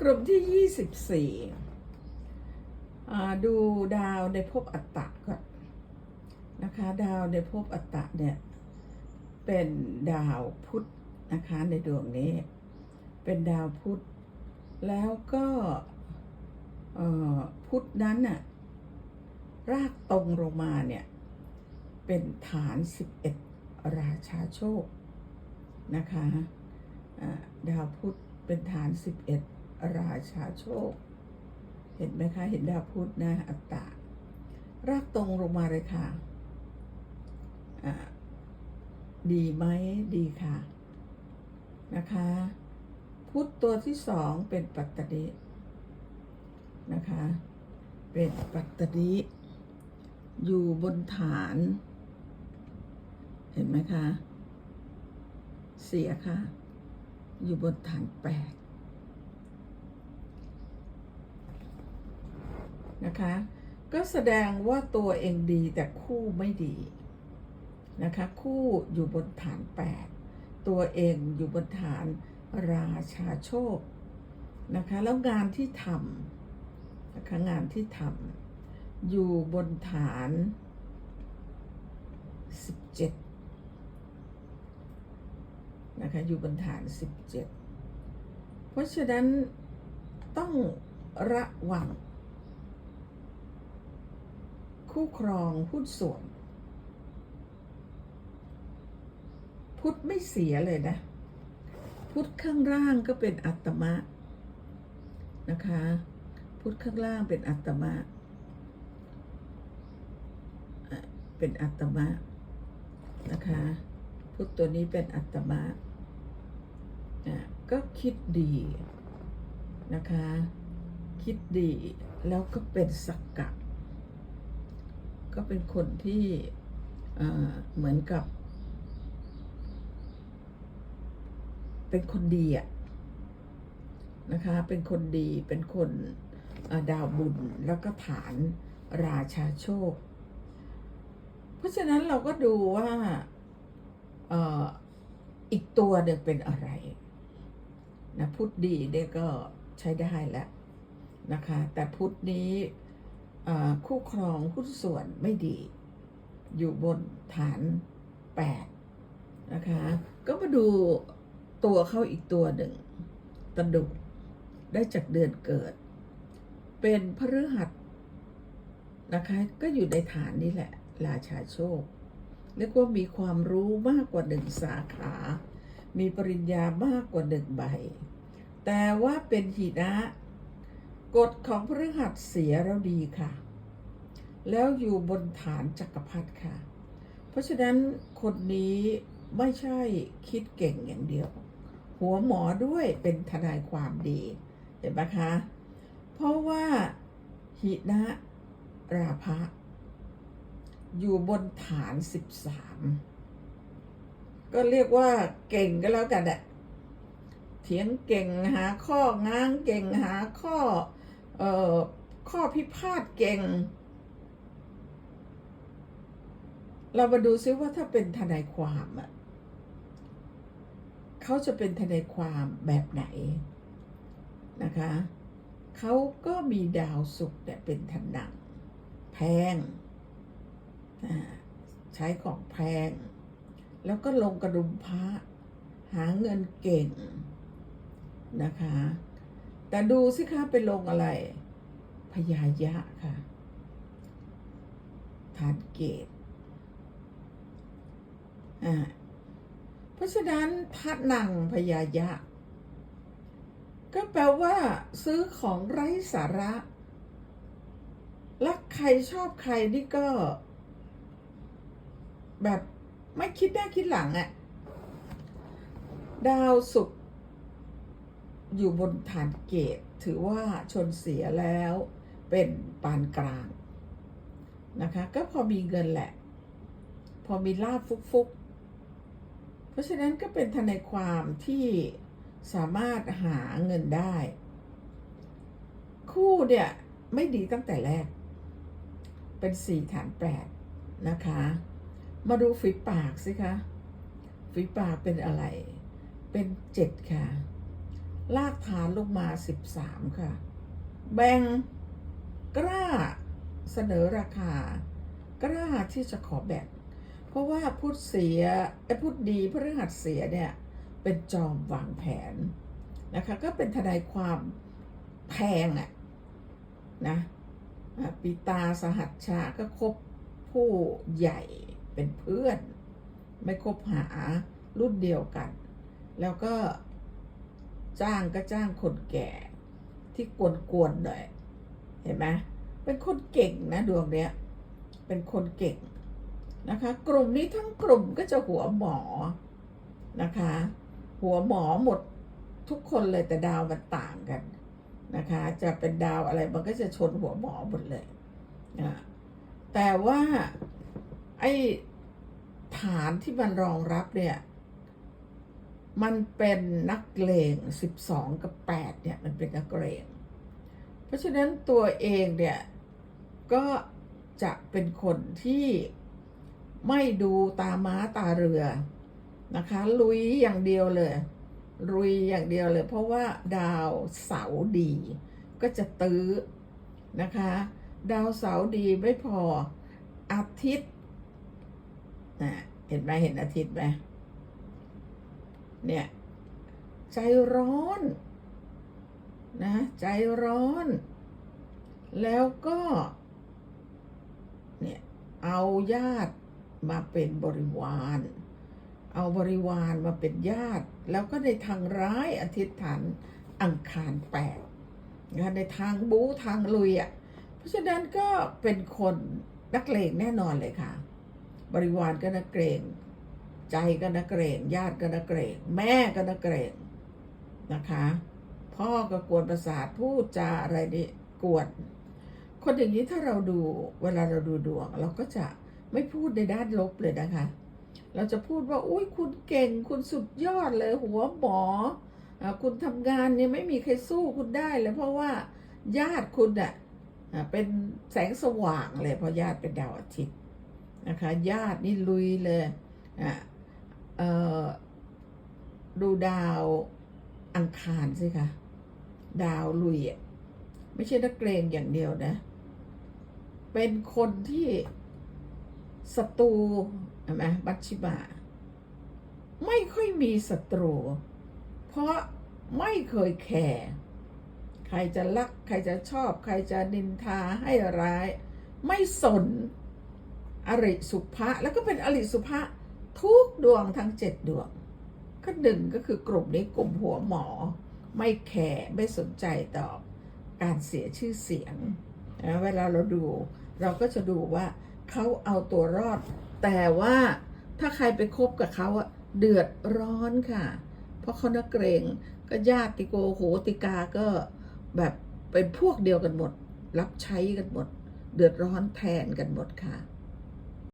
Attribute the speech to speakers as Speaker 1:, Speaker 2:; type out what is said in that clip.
Speaker 1: กลุ่มที่ยี่สิบสี่ดูดาวในภพอัตตะก่อนนะคะ ดาวในภพอัตตะเนี่ย เป็นดาวพุธนะคะในดวงนี้ เป็นดาวพุธแล้วก็พุธนั้นน่ะรากตรงลงมาเนี่ย เป็นฐาน 11 ราชาโชคนะคะอ่าดาวพุธเป็นฐาน 11 ราชาโชค เห็นไหมคะ เห็นดาวพุธนะ อัตตะ รากตรงลงมาเลยค่ะ ดีไหมดีค่ะ นะคะ พุธตัวที่สองเป็นปัตตนินะคะ เป็นปัตตนิอยู่บนฐาน เห็นไหมคะ เสียค่ะ อยู่บนฐานแปด นะคะ ก็แสดงว่าตัวเองดีแต่คู่ไม่ดีนะคะ คู่อยู่บนฐานแปดตัวเองอยู่บนฐานราชาโชคนะคะแล้วงานที่ทำนะคะงานที่ทำอยู่บนฐาน 17นะคะอยู่บนฐาน 17 เพราะฉะนั้นต้องระวัง คู่ครองหุ้นส่วน พุทธไม่เสียเลยนะ พุทธข้างล่างก็เป็นอัตมะนะคะ พุทธข้างล่างเป็นอัตมะเป็นอัตมะนะคะ พุทธตัวนี้เป็นอัตมะอะก็คิดดีนะคะ คิดดีแล้วก็เป็นสักกะ ก็เป็นคนที่เหมือนกับ เป็นคนดีอะนะคะ เป็นคนดี เป็นคนดาวบุญ แล้วก็ฐานราชาโชค เพราะฉะนั้นเราก็ดูว่าอีกตัวหนึ่งเป็นอะไรนะพุทธดีเนี่ยก็ใช้ได้แล้วนะคะ แต่พุทธนี้ คู่ครองหุ้นส่วนไม่ดี อยู่บนฐาน 8 นะคะ ก็มาดูตัวเขาอีกตัวหนึ่งตดุกได้จากเดือนเกิด เป็นพฤหัสนะคะ ก็อยู่ในฐานนี้แหละ ราชาโชคเรียกว่ามีความรู้มากกว่าหนึ่งสาขา มีปริญญามากกว่าหนึ่งใบ แต่ว่าเป็นหินะ กฎของพฤหัสเสียแล้วดีค่ะ แล้วอยู่บนฐานจักรพรรดิค่ะ เพราะฉะนั้นคนนี้ไม่ใช่คิดเก่งอย่างเดียว หัวหมอด้วยเป็นทนายความดี เห็นไหมคะ เพราะว่าหินะราภะอยู่บนฐาน13ก็เรียกว่าเก่งก็แล้วกันแหละเถียงเก่งหาข้อง้างเก่งหาข้อ ข้อพิพาทเก่ง เรามาดูซิว่าถ้าเป็นทนายความอะเขาจะเป็นทนายความแบบไหนนะคะเขาก็มีดาวศุกร์เนี่ยเป็นทนังแพงใช้ของแพง แล้วก็ลงกระดุมพระหาเงินเก่งนะคะ แต่ดูสิคะไปลงอะไร พยายะค่ะฐานเกตอ่าเพราะฉะนั้นทัดนังพยายะ ก็แปลว่าซื้อของไร้สาระ รักใครชอบใครนี่ก็ แบบไม่คิดหน้าคิดหลังอะดาวศุก อยู่บนฐานเกตถือว่าชนเสียแล้วเป็นปานกลางนะคะก็พอมีเงินแหละ พอมีลาบฟุกๆ เพราะฉะนั้นก็เป็นทนายความที่สามารถหาเงินได้ คู่เนี่ย ไม่ดีตั้งแต่แรก เป็นสี่ฐานแปดนะคะ มาดูฝีปากสิคะฝีปากเป็นอะไร เป็นเจ็ดค่ะ ลากฐานลงมาสิบสามค่ะ แบ่งกล้าเสนอราคากล้าที่จะขอแบ่ง เพราะว่าพุทธเสียไอ้พุทธดีพฤหัสเสียเนี่ย เป็นจอมวางแผนนะคะ ก็เป็นทนายความแพงอะนะอะปีตาสหัชชาก็คบผู้ใหญ่เป็นเพื่อน ไม่คบหารุ่นเดียวกัน แล้วก็ จ้างก็จ้างคนแก่ ที่กวนๆหน่อยเห็นไหมเป็นคนเก่งนะดวงเนี้ย เป็นคนเก่งนะคะ กลุ่มนี้ทั้งกลุ่มก็จะหัวหมอนะคะ หัวหมอหมดทุกคนเลยแต่ดาวมันต่างกันนะคะ จะเป็นดาวอะไรมันก็จะชนหัวหมอหมดเลยนะแต่ว่าไอ้ฐานที่มันรองรับเนี่ย มันเป็นนักเลง12 กับ 8 เนี่ย มันเป็นนักเลง เพราะฉะนั้นตัวเองเนี่ย ก็จะเป็นคนที่ไม่ดูตาม้าตาเรือนะคะ ลุยอย่างเดียวเลยลุยอย่างเดียวเลย เพราะว่าดาวเสาร์ดี ก็จะตื้อนะคะ ดาวเสาร์ดีไม่พออาทิตย์นะเห็นไหมเห็นอาทิตย์ไหม เนี่ยใจร้อนนะใจร้อน แล้วก็เนี่ยเอาญาติมาเป็นบริวาร เอาบริวารมาเป็นญาติ แล้วก็ในทางร้ายอาทิตย์ฐานอังคารแปดนะในทางบู๊ทางลุยอะเพราะฉะนั้นก็เป็นคนนักเลงแน่นอนเลยค่ะ บริวารก็นักเกรง ใจก็นักเกรงญาติก็นักเกรงแม่ก็นักเกรงนะคะ พ่อก็กวนประสาทพูดจาอะไรนี่กวนคนอย่างนี้ถ้าเราดูเวลาเราดูดวง เราก็จะไม่พูดในด้านลบเลยนะคะ เราจะพูดว่าอุ้ยคุณเก่ง คุณสุดยอดเลย หัวหมออคุณทำงานเนี่ยไม่มีใครสู้คุณได้เลยเพราะว่าญาติคุณอะอ่าเป็นแสงสว่างเลยเพราะญาติเป็นดาวอาทิตย์นะคะ ญาตินี่ลุยเลยอ่าเอ่อ ดูดาวอังคารสิคะดาวลุยอะไม่ใช่นักเกรงอย่างเดียวนะ เป็นคนที่ศัตรูเห็นไหมบัชชิบา ไม่ค่อยมีศัตรู เพราะไม่เคยแคร์ใครจะรัก ใครจะชอบ ใครจะนินทาให้ร้าย ไม่สนอริสุภะแล้วก็เป็นอริสุภะ ทุกดวงทั้งเจ็ดดวงก็หนึ่งก็คือกลุ่มนี้กลุ่มหัวหมอ ไม่แคร์ไม่สนใจต่อการเสียชื่อเสียงนะเวลาเราดู เราก็จะดูว่าเขาเอาตัวรอด แต่ว่าถ้าใครไปคบกับเขาอะเดือดร้อนค่ะ เพราะเขานักเกรงก็ญาติโกโหติกาก็แบบเป็นพวกเดียวกันหมด รับใช้กันหมด เดือดร้อนแทนกันหมดค่ะ